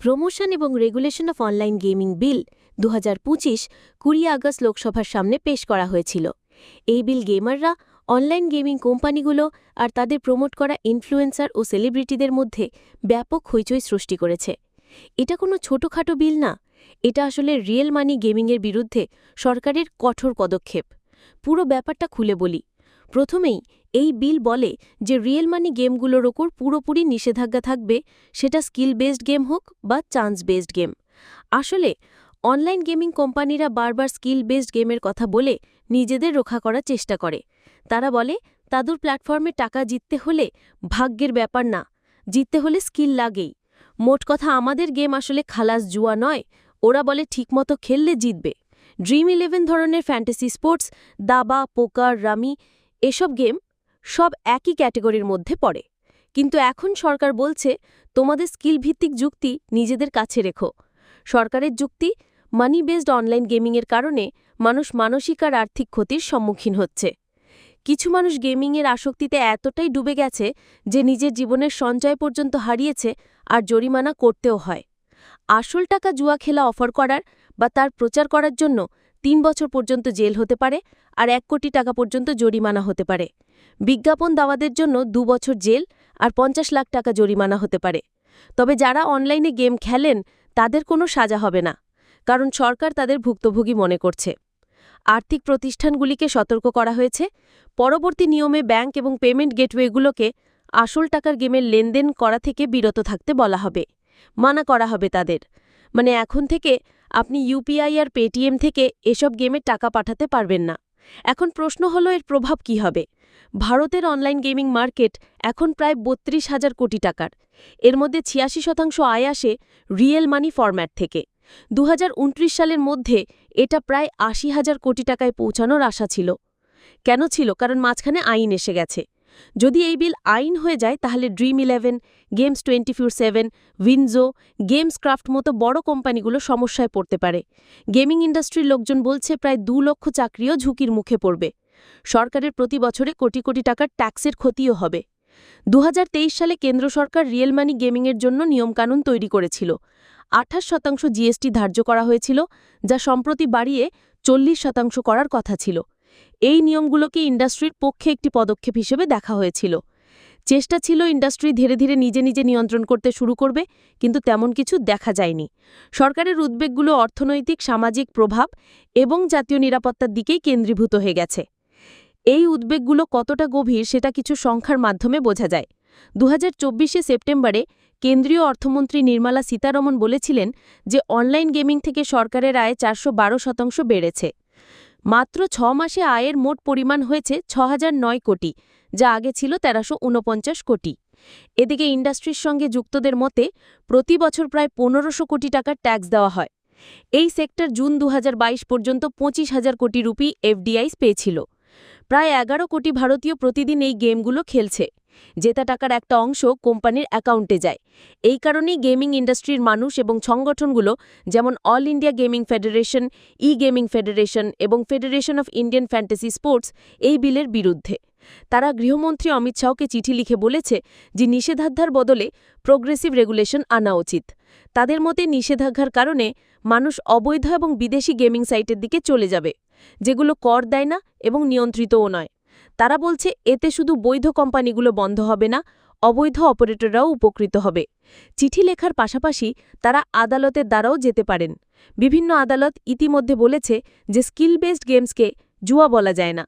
Promotion এবং regulation of online gaming bill দু হাজার পঁচিশ কুড়ি আগস্ট লোকসভার সামনে পেশ করা হয়েছিল। এই বিল গেমাররা, অনলাইন গেমিং কোম্পানিগুলো আর তাদের প্রমোট করা ইনফ্লুয়েন্সার ও সেলিব্রিটিদের মধ্যে ব্যাপক হইচই সৃষ্টি করেছে। এটা কোনো ছোটখাটো বিল না। এটা আসলে রিয়েল মানি গেমিংয়ের বিরুদ্ধে সরকারের কঠোর পদক্ষেপ। পুরো ব্যাপারটা খুলে বলি। প্রথমেই এই বিল বলে যে রিয়েল মানি গেমগুলোর ওপর পুরোপুরি নিষেধাজ্ঞা থাকবে, সেটা স্কিল বেসড গেম হোক বা চান্স বেসড গেম। আসলে, অনলাইন গেমিং কোম্পানিরা বারবার স্কিল বেসড গেমের কথা বলে নিজেদের রক্ষা করার চেষ্টা করে। তারা বলে, তাদের প্ল্যাটফর্মে টাকা জিততে হলে ভাগ্যের ব্যাপার না, জিততে হলে স্কিল লাগেই। মোট কথা আমাদের গেম আসলে খালাস জুয়া নয়, ওরা বলে ঠিকমতো খেললে জিতবে। ড্রিম ইলেভেন ধরনের ফ্যান্টাসি স্পোর্টস, দাবা, পোকার, রামি এসব গেম সব একই ক্যাটেগরির মধ্যে পড়ে। কিন্তু এখন সরকার বলছে, তোমাদের স্কিল ভিত্তিক যুক্তি নিজেদের কাছে রেখো। সরকারের যুক্তি মানি বেসড অনলাইন গেমিংয়ের কারণে মানুষ মানসিক আর আর্থিক ক্ষতির সম্মুখীন হচ্ছে। কিছু মানুষ গেমিংয়ের আসক্তিতে এতটাই ডুবে গেছে যে নিজের জীবনের সঞ্চয় পর্যন্ত হারিয়েছে আর জরিমানা করতেও হয়। আসল টাকা জুয়া খেলা অফার করার বা তার প্রচার করার জন্য তিন বছর পর্যন্ত জেল হতে পারে আর এক কোটি টাকা পর্যন্ত জরিমানা হতে পারে। বিজ্ঞাপন দাওয়াদের জন্য দু বছর জেল আর পঞ্চাশ লাখ টাকা জরিমানা হতে পারে। তবে যারা অনলাইনে গেম খেলেন, তাদের কোনো সাজা হবে না, কারণ সরকার তাদের ভুক্তভোগী মনে করছে। আর্থিক প্রতিষ্ঠানগুলিকে সতর্ক করা হয়েছে। পরবর্তী নিয়মে ব্যাংক এবং পেমেন্ট গেটওয়েগুলোকে আসল টাকার গেমের লেনদেন করা থেকে বিরত থাকতে বলা হবে, মানা করা হবে তাদের। মানে এখন থেকে আপনি ইউপিআই আর পেটিএম থেকে এসব গেমে টাকা পাঠাতে পারবেন না। এখন প্রশ্ন হলো, এর প্রভাব কি হবে? ভারতের অনলাইন গেমিং মার্কেট এখন প্রায় বত্রিশ হাজার কোটি টাকার। এর মধ্যে ছিয়াশি শতাংশ আয় আসে রিয়েল মানি ফরম্যাট থেকে। দু হাজার উনত্রিশ সালের মধ্যে এটা প্রায় আশি হাজার কোটি টাকায় পৌঁছানোর আশা ছিল। কেন ছিল? কারণ মাঝখানে আইন এসে গেছে। যদি এই বিল আইন হয়ে যায়, তাহলে Dream Eleven, Games Twenty Four Seven, Winzo, Games Kraft মতো বড় কোম্পানিগুলো সমস্যায় পড়তে পারে। গেমিং ইন্ডাস্ট্রির লোকজন বলছে প্রায় দু লক্ষ চাকরিও ঝুঁকির মুখে পড়বে। সরকারের প্রতি বছরে কোটি কোটি টাকার ট্যাক্সের ক্ষতিও হবে। দু হাজার তেইশ সালে কেন্দ্র সরকার রিয়েল মানি গেমিংয়ের জন্য নিয়মকানুন তৈরি করেছিল। আঠাশ শতাংশ জিএসটি ধার্য করা হয়েছিল, যা সম্প্রতি বাড়িয়ে চল্লিশ শতাংশ করার কথা ছিল। এই নিয়মগুলোকে ইন্ডাস্ট্রির পক্ষে একটি পদক্ষেপ হিসেবে দেখা হয়েছিল। চেষ্টা ছিল ইন্ডাস্ট্রি ধীরে ধীরে নিজে নিজে নিয়ন্ত্রণ করতে শুরু করবে, কিন্তু তেমন কিছু দেখা যায়নি। সরকারের উদ্বেগগুলো অর্থনৈতিক, সামাজিক প্রভাব এবং জাতীয় নিরাপত্তার দিকেই কেন্দ্রীভূত হয়ে গেছে। এই উদ্বেগগুলো কতটা গভীর সেটা কিছু সংখ্যার মাধ্যমে বোঝা যায়। দু হাজার সেপ্টেম্বরে কেন্দ্রীয় অর্থমন্ত্রী নির্মলা সীতারমন বলেছিলেন যে, অনলাইন গেমিং থেকে সরকারের আয় চারশো বারো শতাংশ বেড়েছে। মাত্র ছ মাসে আয়ের মোট পরিমাণ হয়েছে ছ কোটি, যা আগে ছিল তেরোশো কোটি। এদিকে ইন্ডাস্ট্রির সঙ্গে যুক্তদের মতে, প্রতি বছর প্রায় পনেরোশো কোটি টাকার ট্যাক্স দেওয়া হয়। এই সেক্টর জুন দু হাজার বাইশ পর্যন্ত পঁচিশ হাজার কোটি রুপি এফডিআইস পেয়েছিল। প্রায় এগারো কোটি ভারতীয় প্রতিদিন এই গেমগুলো খেলছে। জেতা টাকার একটা অংশ কোম্পানির অ্যাকাউন্টে যায়। এই কারণেই গেমিং ইন্ডাস্ট্রির মানুষ এবং সংগঠনগুলো যেমন All India Gaming Federation, E Gaming Federation এবং Federation of Indian Fantasy Sports এই বিলের বিরুদ্ধে। তারা গৃহমন্ত্রী অমিত শাহকে চিঠি লিখে বলেছে যে নিষেধাজ্ঞার বদলে প্রোগ্রেসিভ রেগুলেশন আনা উচিত। তাদের মতে নিষেধাজ্ঞার কারণে মানুষ অবৈধ এবং বিদেশি গেমিং সাইটের দিকে চলে যাবে, যেগুলো কর দেয় না এবং নিয়ন্ত্রিতও নয়। তারা বলছে, এতে শুধু বৈধ কোম্পানিগুলো বন্ধ হবে না, অবৈধ অপারেটররাও উপকৃত হবে। চিঠি লেখার পাশাপাশি তারা আদালতের দ্বারাও যেতে পারেন। বিভিন্ন আদালত ইতিমধ্যে বলেছে যে, স্কিল বেসড গেমসকে জুয়া বলা যায় না।